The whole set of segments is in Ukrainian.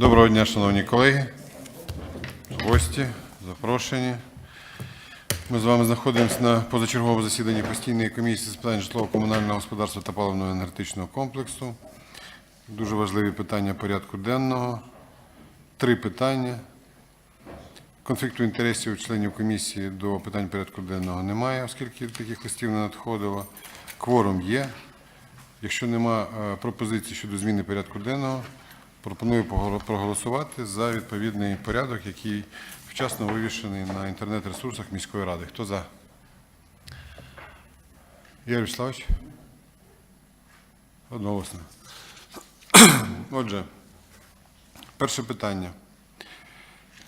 Доброго дня, шановні колеги, гості, запрошені. Ми з вами знаходимося на позачерговому засіданні постійної комісії з питань житлово-комунального господарства та паливного енергетичного комплексу. Дуже важливі питання порядку денного. Три питання. Конфлікту інтересів членів комісії до питань порядку денного немає, оскільки таких листів не надходило. Кворум є. Якщо нема е, пропозицій щодо зміни порядку денного, пропоную проголосувати за відповідний порядок, який вчасно вивішений на інтернет-ресурсах міської ради. Хто за? Ігор Вячеславович? Одноголосно. Отже, перше питання.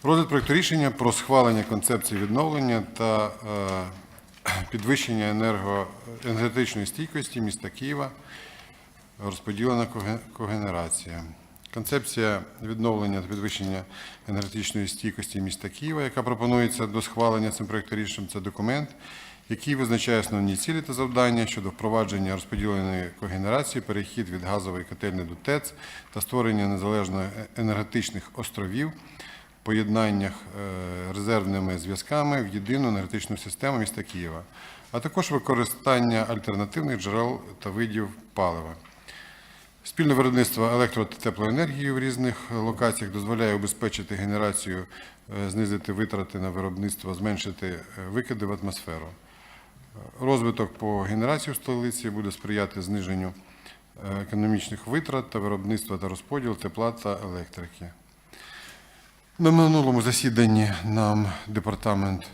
Розгляд проєкту рішення про схвалення концепції відновлення та е, підвищення енергетичної стійкості міста Києва розподілена коге- когенерація. Концепція відновлення та підвищення енергетичної стійкості міста Києва, яка пропонується до схвалення цим проєктом рішенням, це документ, який визначає основні цілі та завдання щодо впровадження розподіленої когенерації, перехід від газової котельні до ТЕЦ та створення незалежно енергетичних островів, поєднаннях е, резервними зв'язками в єдину енергетичну систему міста Києва, а також використання альтернативних джерел та видів палива. Спільне виробництво електро та теплоенергії в різних локаціях дозволяє обезпечити генерацію, е, знизити витрати на виробництво, зменшити е, викиди в атмосферу. Е, Розвиток по генерації в столиці буде сприяти зниженню економічних витрат та виробництва та розподіл тепла та електрики. На минулому засіданні нам департамент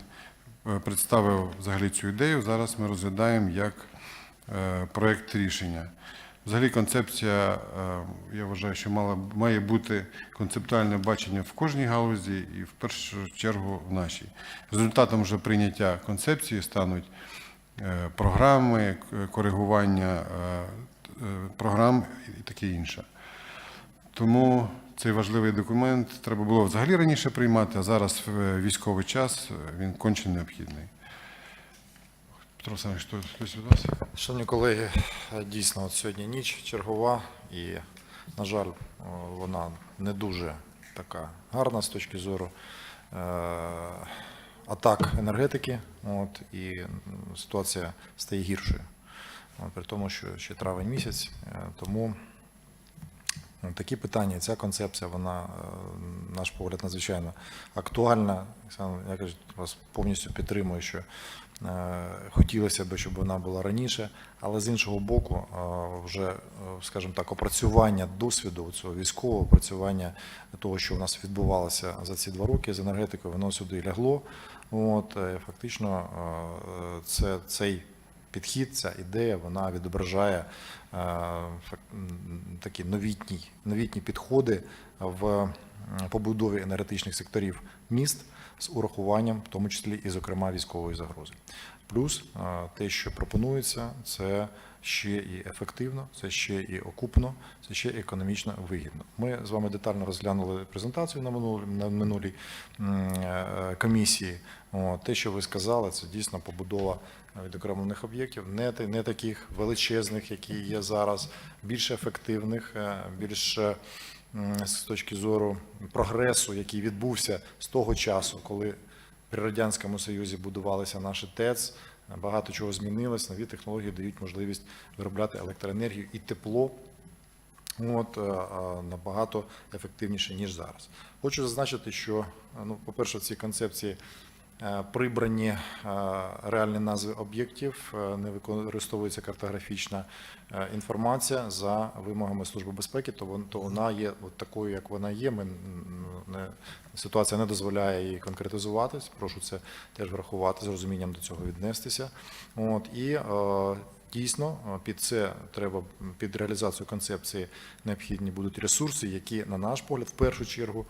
представив взагалі цю ідею. Зараз ми розглядаємо як проект рішення. Взагалі концепція, е, я вважаю, що мала, має бути концептуальне бачення в кожній галузі і в першу чергу в нашій. Результатом вже прийняття концепції стануть е, програми, коригування е, е, програм і таке інше. Тому цей важливий документ треба було взагалі раніше приймати, а зараз в військовий час він конче необхідний. Петро Олександрович, хто- хтось від вас? Шановні колеги, дійсно, от сьогодні ніч чергова, і, на жаль, вона не дуже така гарна з точки зору е, атак енергетики. От, і ситуація стає гіршою. От, при тому, що ще травень місяць, е, тому Такі питання, ця концепція, вона, е, на наш погляд, надзвичайно актуальна. Я кажу, вас повністю підтримую, що е, хотілося б, щоб вона була раніше, але з іншого боку, е, вже, скажімо так, опрацювання досвіду цього військового, опрацювання того, що у нас відбувалося за ці два роки з енергетикою, воно сюди лягло. От, фактично, це, цей підхід, ця ідея, вона відображає е, такі новітні, новітні підходи в побудові енергетичних секторів міст з урахуванням, в тому числі і, зокрема, військової загрози. Плюс те, що пропонується, це ще і ефективно, це ще і окупно, це ще і економічно вигідно. Ми з вами детально розглянули презентацію на минулій, на минулій е, комісії. Те, що ви сказали, це дійсно побудова відокремлених об'єктів, не, не таких величезних, які є зараз, більш ефективних, е, більш е, з точки зору прогресу, який відбувся з того часу, коли при радянському союзі будувалися наші ТЕЦ. Багато чого змінилось. Нові технології дають можливість виробляти електроенергію і тепло от, е, е, набагато ефективніше, ніж зараз. Хочу зазначити, що, ну, по-перше, в цій концепції прибрані е, реальні назви об'єктів, е, не використовується картографічна е, інформація за вимогами Служби безпеки, то вон- вона є от такою, як вона є. Ми не, ситуація не дозволяє її конкретизуватись. Прошу це теж врахувати, з розумінням до цього віднестися. От, і е, Дійсно, під це треба під реалізацію концепції необхідні будуть ресурси, які, на наш погляд, в першу чергу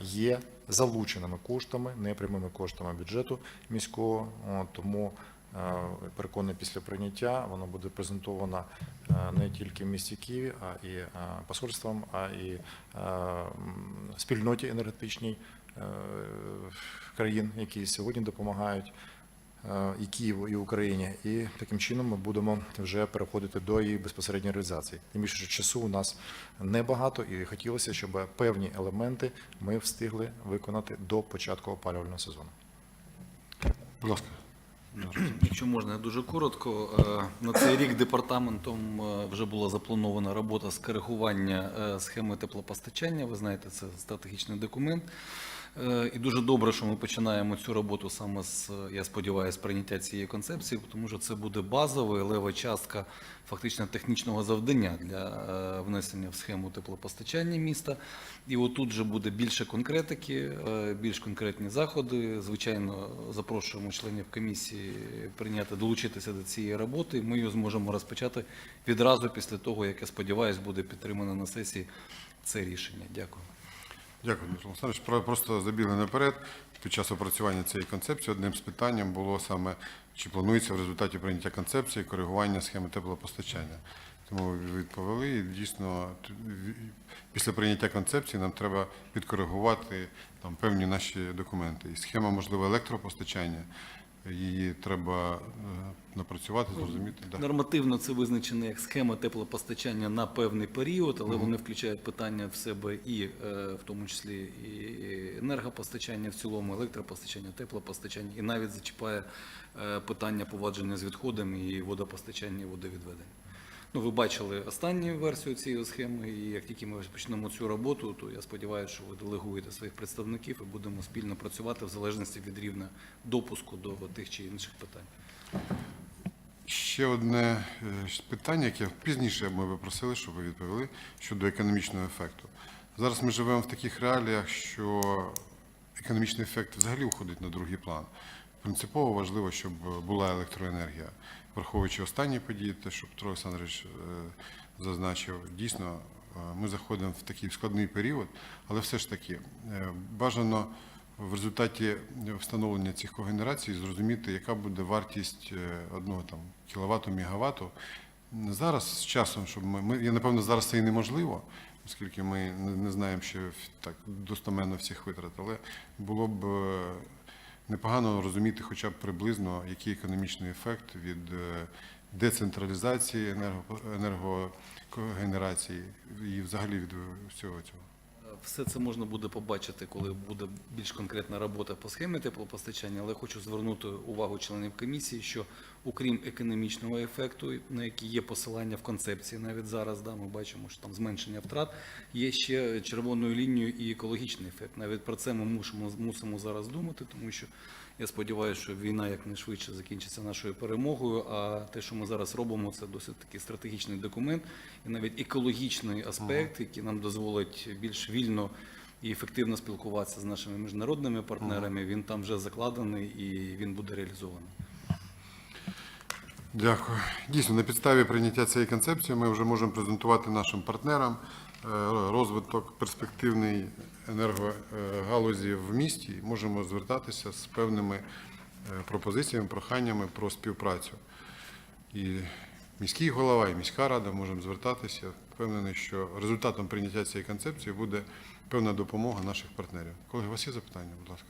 є залученими коштами, непрямими коштами бюджету міського. Тому переконаний, після прийняття воно буде презентовано не тільки в місті Києві, а і посольствам, а і спільноті енергетичній е, країн, які сьогодні допомагають і Києву, і Україні. І таким чином ми будемо вже переходити до її безпосередньої реалізації. Тим більше, що часу у нас небагато, і хотілося, щоб певні елементи ми встигли виконати до початку опалювального сезону. Будь ласка. Якщо можна, я дуже коротко. Е, На цей рік департаментом е, вже була запланована робота з коригування е, схеми теплопостачання. Ви знаєте, це стратегічний документ. Е, І дуже добре, що ми починаємо цю роботу саме з, я сподіваюся, прийняття цієї концепції, тому що це буде базова і лева частка фактично технічного завдання для е, внесення в схему теплопостачання міста. І отут вже буде більше конкретики, е, більш конкретні заходи. Звичайно, запрошуємо членів комісії прийняти, долучитися до цієї роботи. Ми її зможемо розпочати відразу після того, як я сподіваюся, буде підтримано на сесії це рішення. Дякую. Дякую, Дмитро Олександрович. Просто забігли наперед. Під час опрацювання цієї концепції одним з питанням було саме, чи планується в результаті прийняття концепції коригування схеми теплопостачання. Тому відповіли, і дійсно після прийняття концепції нам треба підкоригувати там певні наші документи. І схема, можливо, електропостачання, її треба е, напрацювати, зрозуміти. Да. Нормативно це визначено як схема теплопостачання на певний період, але вони включають питання в себе і е, в тому числі і енергопостачання в цілому, електропостачання, теплопостачання, і навіть зачіпає е, питання поводження з відходами і водопостачання і водовідведення. Ну, ви бачили останню версію цієї схеми, і як тільки ми почнемо цю роботу, то я сподіваюся, що ви делегуєте своїх представників і будемо спільно працювати в залежності від рівня допуску до тих чи інших питань. Ще одне е, питання, яке пізніше ми би просили, щоб ви відповіли щодо економічного ефекту. Зараз ми живемо в таких реаліях, що економічний ефект взагалі уходить на другий план. Принципово важливо, щоб була електроенергія. Враховуючи останні події, те, що Петро Олександрович е, зазначив, дійсно е, ми заходимо в такий складний період, але все ж таки е, бажано в результаті встановлення цих когенерацій зрозуміти, яка буде вартість одного там кіловату, мегавату. Зараз з часом, щоб ми, ми я напевно зараз це і неможливо, оскільки ми не, знаємо ще так достоменно всіх витрат, але було б непогано розуміти хоча б приблизно, який економічний ефект від е, децентралізації енерго, енергогенерації і взагалі від всього цього. Все це можна буде побачити, коли буде більш конкретна робота по схемі теплопостачання, але хочу звернути увагу членів комісії, що окрім економічного ефекту, на який є посилання в концепції, навіть зараз да, ми бачимо, що там зменшення втрат, є ще червоною лінією і екологічний ефект. Навіть про це ми мусимо, мусимо зараз думати, тому що я сподіваюся, що війна якнайшвидше закінчиться нашою перемогою. А те, що ми зараз робимо, це досить такий стратегічний документ і навіть екологічний аспект, який нам дозволить більш вільно і ефективно спілкуватися з нашими міжнародними партнерами. Він там вже закладений і він буде реалізований. Дякую. Дійсно, на підставі прийняття цієї концепції ми вже можемо презентувати нашим партнерам розвиток перспективної енергогалузі в місті. Можемо звертатися з певними е, пропозиціями, проханнями про співпрацю. І міський голова, і міська рада можемо звертатися. Впевнений, що результатом прийняття цієї концепції буде певна допомога наших партнерів. Колеги, у вас є запитання, будь ласка.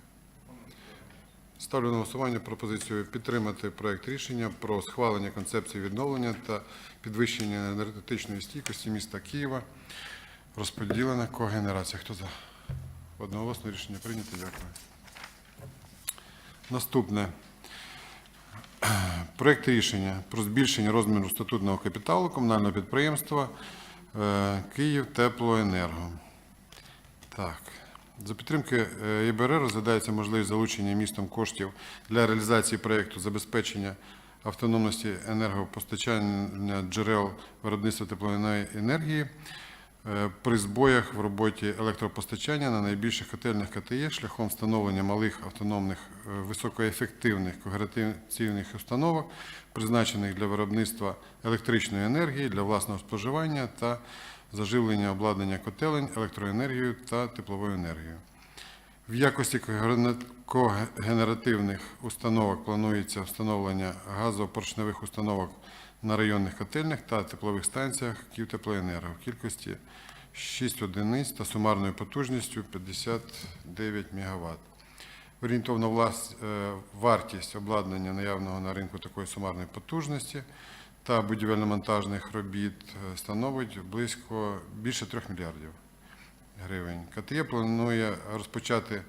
Ставлю на голосування пропозицію підтримати проект рішення про схвалення концепції відновлення та підвищення енергетичної стійкості міста Києва. Розподілена когенерація. Хто за? Одноголосно рішення прийнято. Дякую. Наступне. Проект рішення про збільшення розміру статутного капіталу комунального підприємства е, Київ Теплоенерго. Так. За підтримки е, ЄБР розглядається можливість залучення містом коштів для реалізації проєкту забезпечення автономності енергопостачання джерел виробництва теплової енергії при збоях в роботі електропостачання на найбільших котельних КТЄ шляхом встановлення малих автономних е, високоефективних когеративних установок, призначених для виробництва електричної енергії для власного споживання та заживлення обладнання котелень електроенергією та тепловою енергією. В якості когене- когенеративних установок планується встановлення газопоршневих установок на районних котельнях та теплових станціях Київтеплоенерго в кількості 6 одиниць та сумарною потужністю 59 МВт. Орієнтовна е, вартість обладнання наявного на ринку такої сумарної потужності та будівельно-монтажних робіт е, становить близько більше 3 мільярдів гривень. КТЄ планує розпочати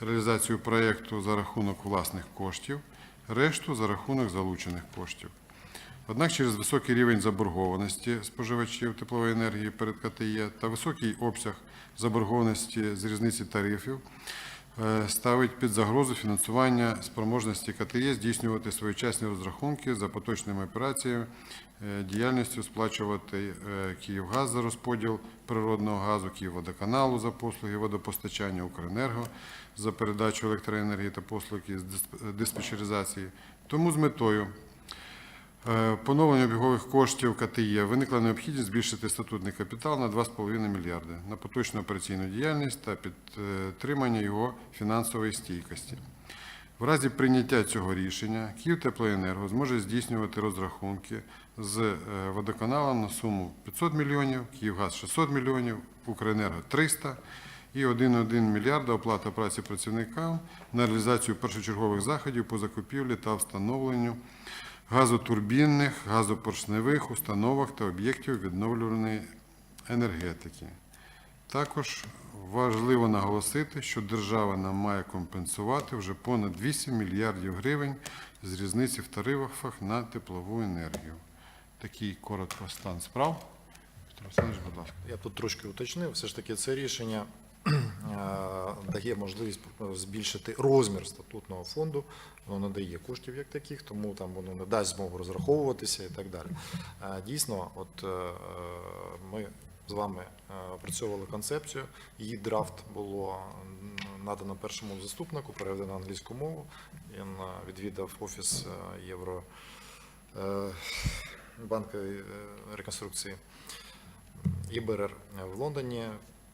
реалізацію проєкту за рахунок власних коштів, решту за рахунок залучених коштів. Однак через високий рівень заборгованості споживачів теплової енергії перед КТЄ та високий обсяг заборгованості з різниці тарифів ставить під загрозу фінансування спроможності КТЄ здійснювати своєчасні розрахунки за поточними операціями, е, діяльністю сплачувати е, Київгаз за розподіл природного газу, Київводоканалу за послуги водопостачання, Укренерго за передачу електроенергії та послуги з дисп- диспетчеризації. Тому з метою Е, Поновлення обігових коштів КТЄ виникла необхідність збільшити статутний капітал на 2,5 мільярди на поточну операційну діяльність та підтримання його фінансової стійкості. В разі прийняття цього рішення Київтеплоенерго зможе здійснювати розрахунки з е, водоканалом на суму 500 мільйонів, Київгаз 600 мільйонів, Укренерго 300 і 1,1 мільярда оплата праці працівникам на реалізацію першочергових заходів по закупівлі та встановленню газотурбінних, газопоршневих установок та об'єктів відновлюваної енергетики. Також важливо наголосити, що держава нам має компенсувати вже понад 8 мільярдів гривень з різниці в тарифах на теплову енергію. Такий коротко стан справ. Петро Олександрович, будь ласка. Я тут трошки уточнив, все ж таки це рішення дає можливість збільшити розмір статутного фонду, воно не дає коштів як таких, тому там воно не дасть змогу розраховуватися і так далі. Е, Дійсно, от е, ми з вами е, опрацьовували концепцію, її драфт було надано першому заступнику, переведено на англійську мову. Він е, відвідав офіс е, Євро е, е, реконструкції. ІБРР в Лондоні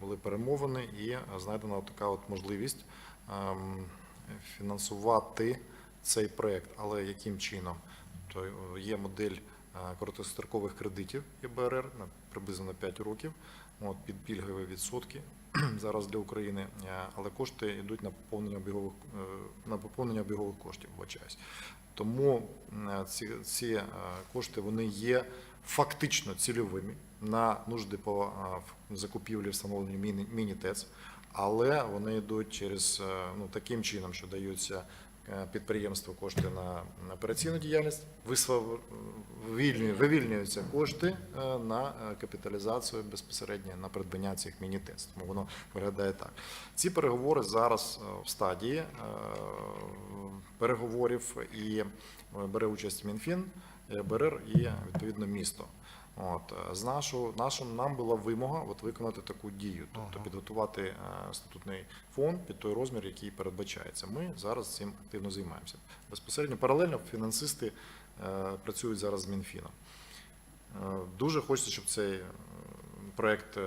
були перемовини і знайдена така от можливість ем, фінансувати цей проект. Але яким чином? То є модель е, короткострокових кредитів ЄБРР приблизно на 5 років, от, під пільгові відсотки зараз для України, е, але кошти йдуть на поповнення обігових е, на поповнення обігових коштів, Вбачаюсь. Тому е, ці, ці кошти вони є фактично цільовими на нужди по закупівлі встановленню міні- міні-ТЕЦ, але вони йдуть через ну, таким чином, що даються підприємству кошти на операційну діяльність, вивільнюються кошти е, на е, капіталізацію безпосередньо на придбання цих міні-ТЕЦ. Тому воно виглядає так. Ці переговори зараз е, в стадії е, переговорів і е, бере участь Мінфін, е, БРР і відповідно місто. От е, з нашу нашим нам була вимога от виконати таку дію, тобто підготувати е, статутний фонд під той розмір, який передбачається. Ми зараз цим активно займаємося. Безпосередньо паралельно фінансисти е, працюють зараз з Мінфіном. Е, Дуже хочеться, щоб цей проект е,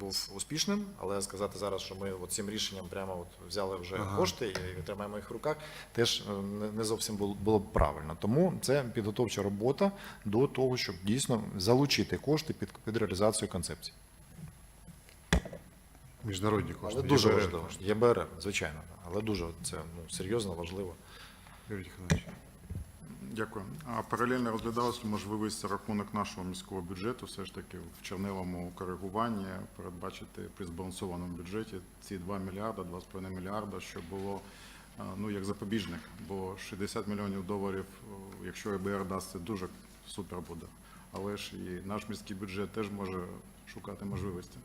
був успішним, але сказати зараз, що ми от цим рішенням прямо от взяли вже кошти і тримаємо їх в руках, теж е, не- зовсім було, б правильно. Тому це підготовча робота до того, щоб дійсно залучити кошти під, під реалізацію концепції. Міжнародні кошти. Але дуже важливо. ЄБРР, звичайно, але дуже це ну, серйозно важливо. Юрій Тихонович. Дякую. А паралельно розглядалася можливість рахунок нашого міського бюджету, все ж таки в черневому коригуванні передбачити при збалансованому бюджеті ці 2 мільярда, 2,5 мільярда, що було ну як запобіжник, бо 60 мільйонів доларів, якщо ЕБР дасть, це дуже супер буде. Але ж і наш міський бюджет теж може шукати можливості.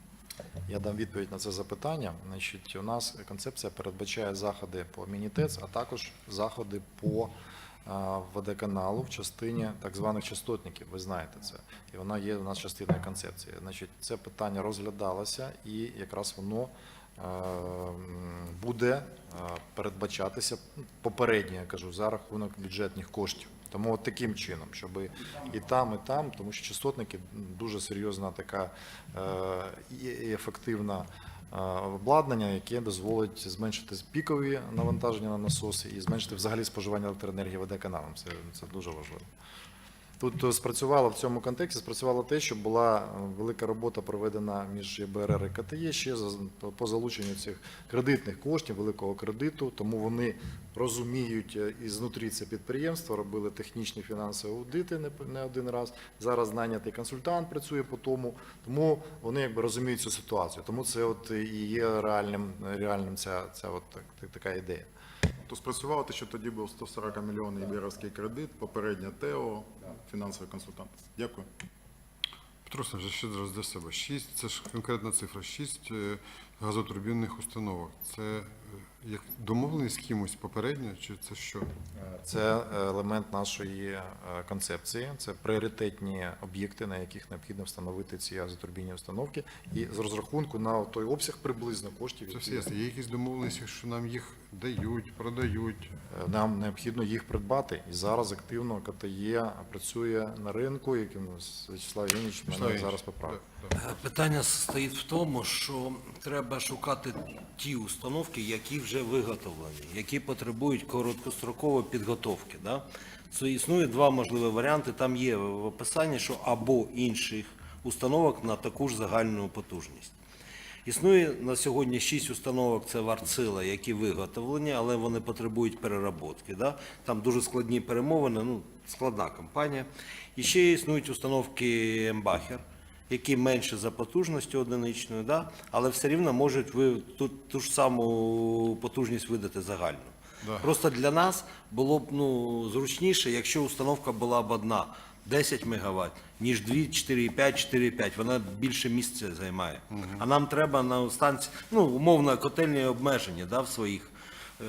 Я дам відповідь на це запитання. Значить, у нас концепція передбачає заходи по мінітец, а також заходи по водоканалу в частині так званих частотників. Ви знаєте це, і вона є у нас частиною концепції. Значить, це питання розглядалося, і якраз воно е, буде е, передбачатися попередньо, я кажу, за рахунок бюджетних коштів. Тому от таким чином, щоб і там, і там, тому що частотники дуже серйозна така е, і ефективна обладнання, яке дозволить зменшити пікові навантаження на насоси і зменшити взагалі споживання електроенергії водоканалом. Це, це дуже важливо. Тут е, спрацювало в цьому контексті, спрацювало те, що була е, велика робота проведена між ЄБРР і КТЄ ще по залученню цих кредитних коштів, великого кредиту. Тому вони розуміють е, і знутрі це підприємство, робили технічні фінансові аудити не, один раз. Зараз нанятий консультант працює по тому, тому вони якби розуміють цю ситуацію. Тому це от і є реальним, реальним ця, ця от так- така ідея. То спрацювало те, що тоді був 140 мільйонів іберівський кредит, попереднє ТЕО, фінансовий консультант. Дякую. Петро Олександрович, ще раз для себе. Шість, це ж конкретна цифра. Шість е, газотурбінних установок. Це е, як домовленість з кимось попередньо, чи це що? Це елемент нашої е, концепції. Це пріоритетні об'єкти, на яких необхідно встановити ці газотурбінні установки, і з розрахунку на той обсяг приблизно коштів, Це все ясно. Є якісь домовленості, що нам їх дають, продають. е, нам необхідно їх придбати. І зараз активно КТЄ працює на ринку, яким Вячеслав Євгенович мене зараз поправив. Е, Питання стоїть в тому, що треба шукати ті установки, які вже виготовлені, які потребують короткострокової підготовки. Да? Це існує два можливі варіанти. Там є в описанні, що або інших установок на таку ж загальну потужність. Існує на сьогодні шість установок, це вартсила, які виготовлені, але вони потребують переработки. Да? Там дуже складні перемовини, ну, складна компанія. І ще існують установки Ембахер, які менше за потужністю одиничною, да? але все рівно можуть ви ту, ту ж саму потужність видати загальну. Просто для нас було б ну, зручніше, якщо установка була б одна 10 МВт, ніж 2, 4,5, 4,5. Вона більше місця займає. А нам треба на станції, ну, умовно, котельні обмежені да, в своїх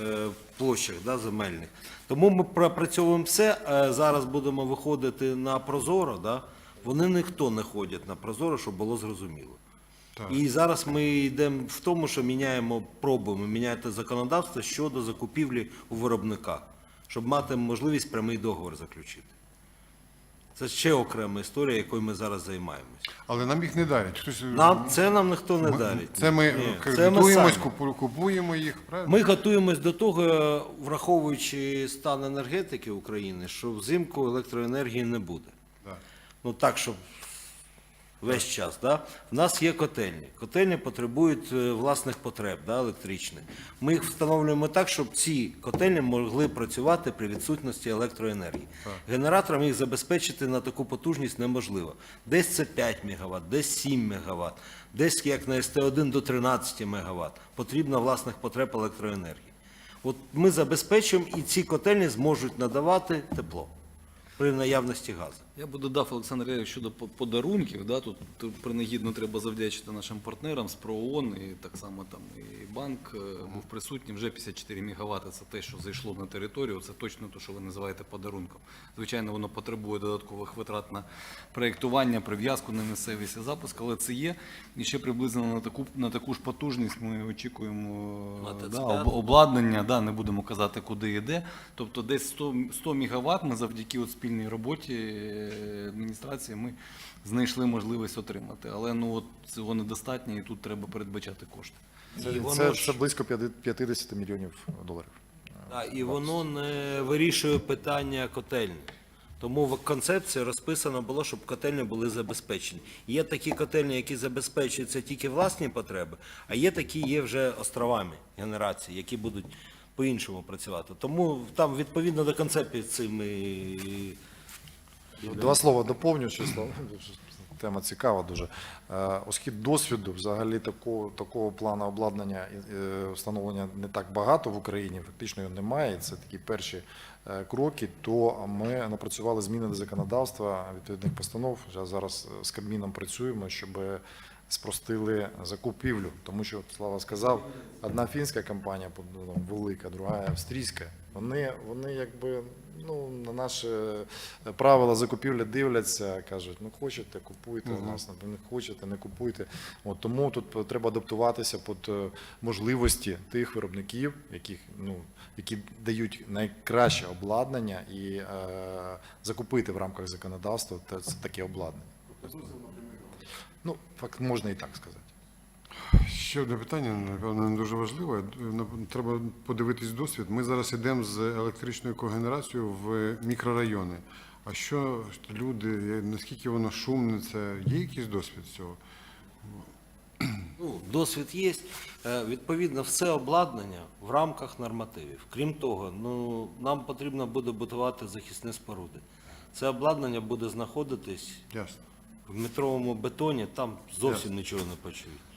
е, площах да, земельних. Тому ми пропрацьовуємо все. Е, зараз будемо виходити на Прозоро. Да? Вони ніхто не ходять на Прозоро, щоб було зрозуміло. І зараз ми йдемо в тому, що міняємо, пробуємо міняти законодавство щодо закупівлі у виробника, щоб мати можливість прямий договор заключити. Це ще окрема історія, якою ми зараз займаємось. Але нам їх не дарять. Хтось Нам це нам ніхто не Ми- дарить. Це ми Ні, це ми кредитуємось, самі. купу- купуємо їх, правильно? Ми готуємось до того, враховуючи стан енергетики України, що взимку електроенергії не буде. Да. Ну так, щоб весь час. Да? В нас є котельні. Котельні потребують е, власних потреб да, електричних. Ми їх встановлюємо так, щоб ці котельні могли працювати при відсутності електроенергії. Генераторам їх забезпечити на таку потужність неможливо. Десь це 5 МВт, десь 7 МВт, десь як на СТ1 до 13 МВт. Потрібно власних потреб електроенергії. От ми забезпечуємо і ці котельні зможуть надавати тепло при наявності газу. Я би додав, Олександр щодо подарунків. Да, тут, принагідно треба завдячити нашим партнерам з ПРООН, і так само там і банк е, був присутній. Вже 54 МВт – це те, що зайшло на територію. Це точно те, що ви називаєте подарунком. Звичайно, воно потребує додаткових витрат на проєктування, прив'язку на місцевість і запуск, але це є. І ще приблизно на таку, на таку ж потужність ми очікуємо е, да, об- обладнання, да, не будемо казати, куди йде. Тобто десь 100, 100 МВт ми завдяки от спільній роботі адміністрації ми знайшли можливість отримати. Але ну от цього недостатньо і тут треба передбачати кошти. Це, І воно це, ж- це близько 50 мільйонів доларів. Да, і воно не вирішує питання котельні. Тому в концепції розписано було, щоб котельні були забезпечені. Є такі котельні, які забезпечуються тільки власні потреби, а є такі є вже островами генерації, які будуть по-іншому працювати. Тому там відповідно до концепції ми і- Два слова доповню, число. Тема цікава дуже. Е, Оскільки досвіду взагалі такого, такого плану обладнання і е, встановлення не так багато в Україні, фактично його немає. Це такі перші е, кроки. То ми напрацювали зміни до законодавства відповідних постанов. Зараз- з Кабміном працюємо, щоб спростили закупівлю. Тому що Слава сказав, одна фінська компанія ну, велика, друга австрійська. Вони, вони якби ну, на наші правила закупівлі дивляться, кажуть, ну хочете, купуйте у нас, не хочете, не купуйте. От, тому тут треба адаптуватися під е, можливості тих виробників, яких, ну, які дають найкраще обладнання і е, закупити в рамках законодавства це таке обладнання. Ну, факт можна і так сказати. Ще одне питання, напевно, не дуже важливе. Треба подивитись досвід. Ми зараз йдемо з електричною когенерацією в мікрорайони. А що люди, наскільки воно шумне, це є якийсь досвід цього? Ну, досвід є. Е, Відповідно, все обладнання в рамках нормативів. Крім того, ну, нам потрібно буде будувати захисні споруди. Це обладнання буде знаходитись Ясно. в метровому бетоні, там зовсім нічого не почують.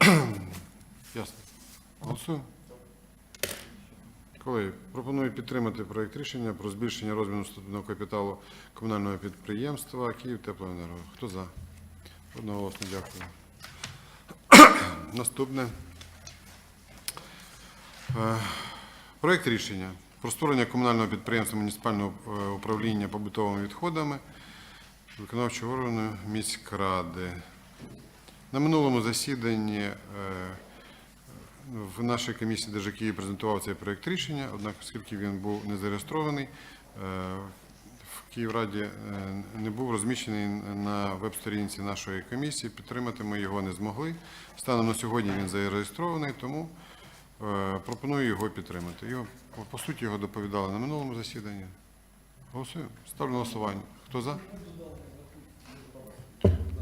Ясно. Голосуємо. Колеги, пропоную підтримати проєкт рішення про збільшення розміру статутного капіталу комунального підприємства Київ Теплоенерго. Хто за? Одноголосно дякую. Наступне. Е, Проєкт рішення про створення комунального підприємства муніципального е, управління побутовими відходами виконавчого органу міськради. На минулому засіданні е, в нашій комісії ДЖКІ презентував цей проєкт рішення, однак, оскільки він був не зареєстрований, е, в Київраді е, не був розміщений на веб-сторінці нашої комісії. Підтримати ми його не змогли. Станом на сьогодні він зареєстрований, тому пропоную його підтримати. Його, по суті, його доповідали на минулому засіданні. Голосуємо. Ставлю на голосування. Хто за?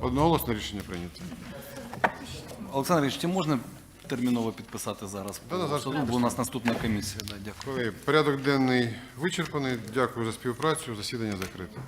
Одноголосне рішення прийнято. Олександр Ігорович, чи можна терміново підписати зараз? Да, да, зараз Бо у нас наступна комісія. Да, дякую. Колеги, порядок денний вичерпаний. Дякую за співпрацю. Засідання закрите.